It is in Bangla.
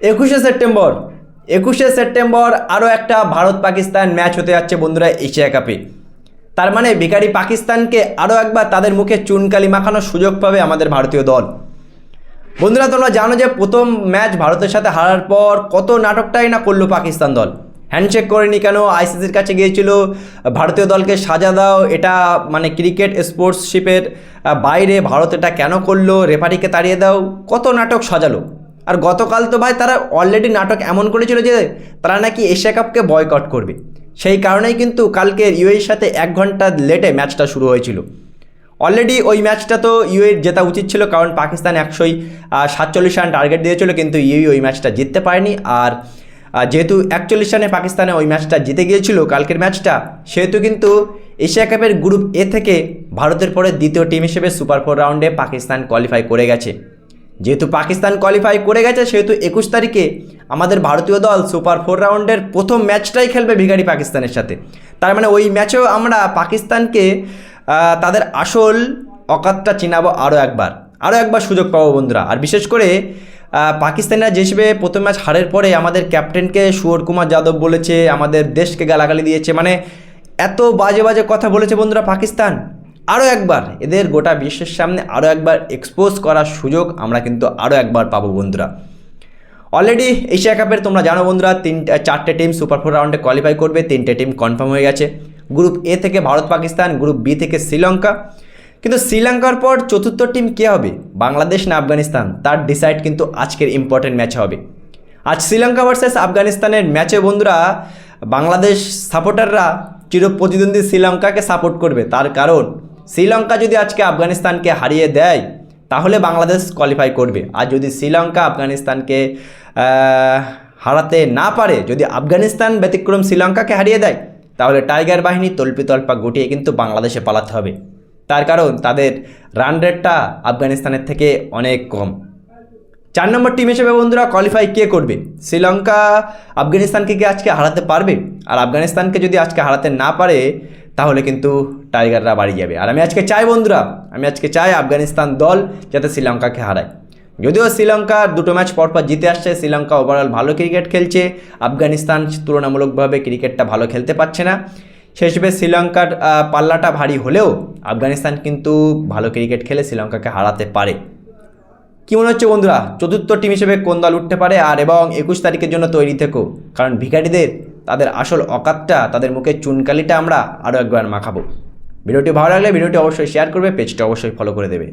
একুশে সেপ্টেম্বর। একুশে সেপ্টেম্বর আরও একটা ভারত পাকিস্তান ম্যাচ হতে যাচ্ছে বন্ধুরা এশিয়া কাপে। তার মানে বেকারি পাকিস্তানকে আরও একবার তাদের মুখে চুনকালি মাখানোর সুযোগ পাবে আমাদের ভারতীয় দল। বন্ধুরা, তোমরা জানো যে প্রথম ম্যাচ ভারতের সাথে হারার পর কত নাটকটাই না করল পাকিস্তান দল। হ্যান্ডশেক করেনি কেন? আইসিসির কাছে গিয়েছিল, ভারতীয় দলকে সাজা দাও, এটা মানে ক্রিকেট স্পোর্টসশিপের বাইরে ভারত এটা কেন করল? রেফারিকে তাড়িয়ে দাও, কত নাটক সাজালো। আর গতকাল তো ভাই তারা অলরেডি নাটক এমন করেছিল যে তারা নাকি এশিয়া কাপকে বয়কট করবে। সেই কারণেই কিন্তু কালকে ইউএর সাথে এক ঘণ্টা লেটে ম্যাচটা শুরু হয়েছিল। অলরেডি ওই ম্যাচটা তো ইউএর জেতা উচিত ছিল, কারণ পাকিস্তান একশোই সাতচল্লিশ রান টার্গেট দিয়েছিল, কিন্তু ইউই ওই ম্যাচটা জিততে পারেনি। আর যেহেতু একচল্লিশ রানে পাকিস্তানে ওই ম্যাচটা জিতে গিয়েছিল, কালকের ম্যাচটা সেহেতু কিন্তু এশিয়া কাপের গ্রুপ এ থেকে ভারতের পরে দ্বিতীয় টিম হিসেবে সুপার ফোর রাউন্ডে পাকিস্তান কোয়ালিফাই করে গেছে। যেহেতু পাকিস্তান কোয়ালিফাই করে গেছে, সেহেতু একুশ তারিখে আমাদের ভারতীয় দল সুপার ফোর রাউন্ডের প্রথম ম্যাচটাই খেলবে ভিখারি পাকিস্তানের সাথে। তার মানে ওই ম্যাচেও আমরা পাকিস্তানকে তাদের আসল অকাতটা চিনাবো আরও একবার। আরও একবার সুযোগ পাবো বন্ধুরা। আর বিশেষ করে পাকিস্তানিরা যে হিসেবে প্রথম ম্যাচ হারের পরে আমাদের ক্যাপ্টেনকে সুয়র কুমার যাদব বলেছে, আমাদের দেশকে গালাগালি দিয়েছে মানে এত বাজে বাজে কথা বলেছে বন্ধুরা পাকিস্তান। আরও একবার, এদের গোটা বিশ্বের সামনে আরও একবার এক্সপোজ করার সুযোগ আমরা কিন্তু আরও একবার পাবো বন্ধুরা। অলরেডি এশিয়া কাপের তোমরা জানো বন্ধুরা তিনটে চারটে টিম সুপার ফোর রাউন্ডে কোয়ালিফাই করবে, তিনটে টিম কনফার্ম হয়ে গেছে। গ্রুপ এ থেকে ভারত, পাকিস্তান গ্রুপ বি থেকে শ্রীলঙ্কা। কিন্তু শ্রীলঙ্কার পর চতুর্থ টিম কে হবে? বাংলাদেশ না আফগানিস্তান? তার ডিসাইড কিন্তু আজকের ইম্পর্টেন্ট ম্যাচ হবে। আজ শ্রীলঙ্কা ভার্সেস আফগানিস্তানের ম্যাচে বন্ধুরা, বাংলাদেশ সাপোর্টাররা চিরপ্রতিদ্বন্দ্বী শ্রীলঙ্কাকে সাপোর্ট করবে। তার কারণ শ্রীলঙ্কা যদি আজকে আফগানিস্তানকে হারিয়ে দেয়, তাহলে বাংলাদেশ কোয়ালিফাই করবে। আর যদি শ্রীলঙ্কা আফগানিস্তানকে হারাতে না পারে, যদি আফগানিস্তান ব্যতিক্রম শ্রীলঙ্কাকে হারিয়ে দেয়, তাহলে টাইগার বাহিনী তল্পিতল্পা গুটিয়ে কিন্তু বাংলাদেশে পালাতে হবে। তার কারণ তাদের রান রেটটা আফগানিস্তানের থেকে অনেক কম। চার নম্বর টিম হিসেবে বন্ধুরা কোয়ালিফাই কে করবে? শ্রীলঙ্কা আফগানিস্তানকে কি আজকে হারাতে পারবে? আর আফগানিস্তানকে যদি আজকে হারাতে না পারে তাহলে কিন্তু টাইগাররা বাড়ি যাবে। আর আমি আজকে চাই বন্ধুরা, আমি আজকে চাই আফগানিস্তান দল যাতে শ্রীলঙ্কাকে হারায়। যদিও শ্রীলঙ্কার দুটো ম্যাচ পরপর জিতে আসছে, শ্রীলঙ্কা ওভারঅল ভালো ক্রিকেট খেলছে, আফগানিস্তান তুলনামূলকভাবে ক্রিকেটটা ভালো খেলতে পারছে না। সেই হিসেবে শ্রীলঙ্কার পাল্লাটা ভারী হলেও আফগানিস্তান কিন্তু ভালো ক্রিকেট খেলে শ্রীলঙ্কাকে হারাতে পারে। কী মনে হচ্ছে বন্ধুরা? চতুর্থ টিম হিসেবে কোন দল উঠতে পারে? আর এবং একুশ তারিখের জন্য তৈরি থেকো, কারণ ভিখারিদের তাদের আসল অকাতটা, তাদের মুখে চুনকালিটা আমরা আরও একবার মাখাবো। ভিডিওটি ভালো লাগলে ভিডিওটি অবশ্যই শেয়ার করবে পেজটা অবশ্যই ফলো করে দেবে।